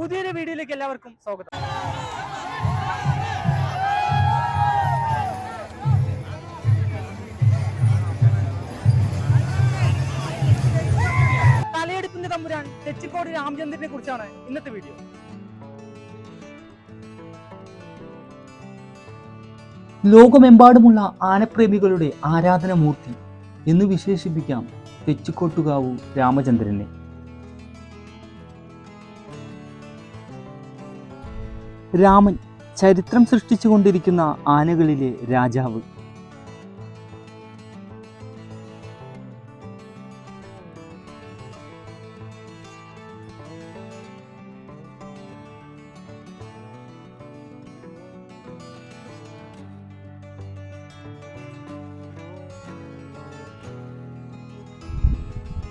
പുതിയൊരു വീഡിയോയിലേക്ക് എല്ലാവർക്കും സ്വാഗതം. തലയെടുപ്പിന്റെ തമ്പുരാൻ തെച്ചിക്കോട് രാമചന്ദ്രനെ കുറിച്ചാണ് ഇന്നത്തെ വീഡിയോ. ലോകമെമ്പാടുമുള്ള ആനപ്രേമികളുടെ ആരാധനമൂർത്തി എന്ന് വിശേഷിപ്പിക്കാം തെച്ചിക്കോട്ടുകാവു രാമചന്ദ്രനെ. രാമൻ ചരിത്രം സൃഷ്ടിച്ചുകൊണ്ടിരിക്കുന്ന ആനകളിലെ രാജാവ്.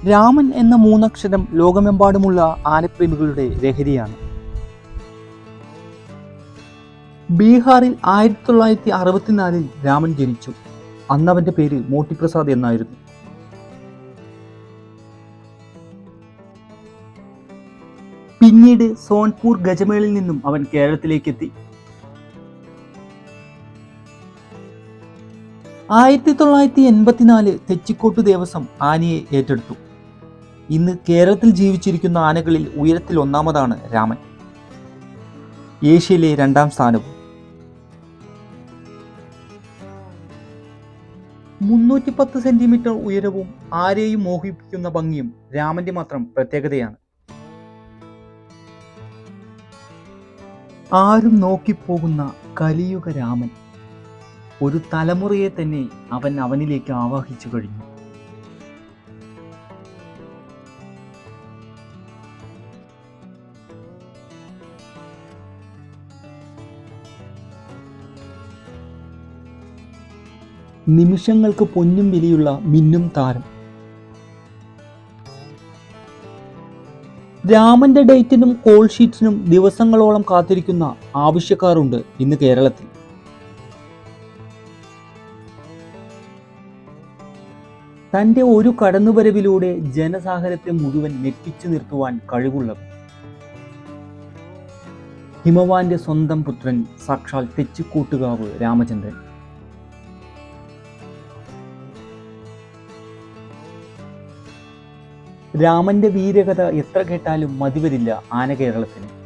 രാമൻ എന്ന മൂന്നക്ഷരം ലോകമെമ്പാടുമുള്ള ആനപ്രേമികളുടെ ലഹരിയാണ്. ബീഹാറിൽ ആയിരത്തി തൊള്ളായിരത്തി അറുപത്തിനാലിൽ രാമൻ ജനിച്ചു. അന്ന് അവന്റെ പേര് മോട്ടിപ്രസാദ് എന്നായിരുന്നു. പിന്നീട് സോൺപൂർ ഗജമേളിൽ നിന്നും അവൻ കേരളത്തിലേക്ക് എത്തി ആയിരത്തി തൊള്ളായിരത്തി എൺപത്തിനാല് തെച്ചിക്കോട്ട് ദേവസ്വം ആനയെ ഏറ്റെടുത്തു. ഇന്ന് കേരളത്തിൽ ജീവിച്ചിരിക്കുന്ന ആനകളിൽ ഉയരത്തിൽ ഒന്നാമതാണ് രാമൻ. ഏഷ്യയിലെ രണ്ടാം സ്ഥാനവും. മുന്നൂറ്റി പത്ത് സെന്റിമീറ്റർ ഉയരവും ആരെയും മോഹിപ്പിക്കുന്ന ഭംഗിയും രാമന്റെ മാത്രം പ്രത്യേകതയാണ്. ആരും നോക്കിപ്പോകുന്ന കലിയുഗ രാമൻ ഒരു തലമുറയെ തന്നെ അവൻ അവനിലേക്ക് ആവാഹിച്ചു കഴിഞ്ഞു. നിമിഷങ്ങൾക്ക് പൊന്നും വിലയുള്ള മിന്നും താരം. രാമന്റെ ഡേറ്റിനും കോൾ ഷീറ്റിനും ദിവസങ്ങളോളം കാത്തിരിക്കുന്ന ആവശ്യക്കാരുണ്ട് ഇന്ന് കേരളത്തിൽ. തന്റെ ഒരു കടന്നുവരവിലൂടെ ജനസാഗരത്തെ മുഴുവൻ ഞെട്ടിച്ചു നിർത്തുവാൻ കഴിവുള്ളവർ ഹിമവാന്റെ സ്വന്തം പുത്രൻ സാക്ഷാൽ തെച്ചിക്കൂട്ടുകാവ് രാമചന്ദ്രൻ. രാമന്റെ വീരകഥ എത്ര കേട്ടാലും മതിവരില്ല ആന കേരളത്തിന്.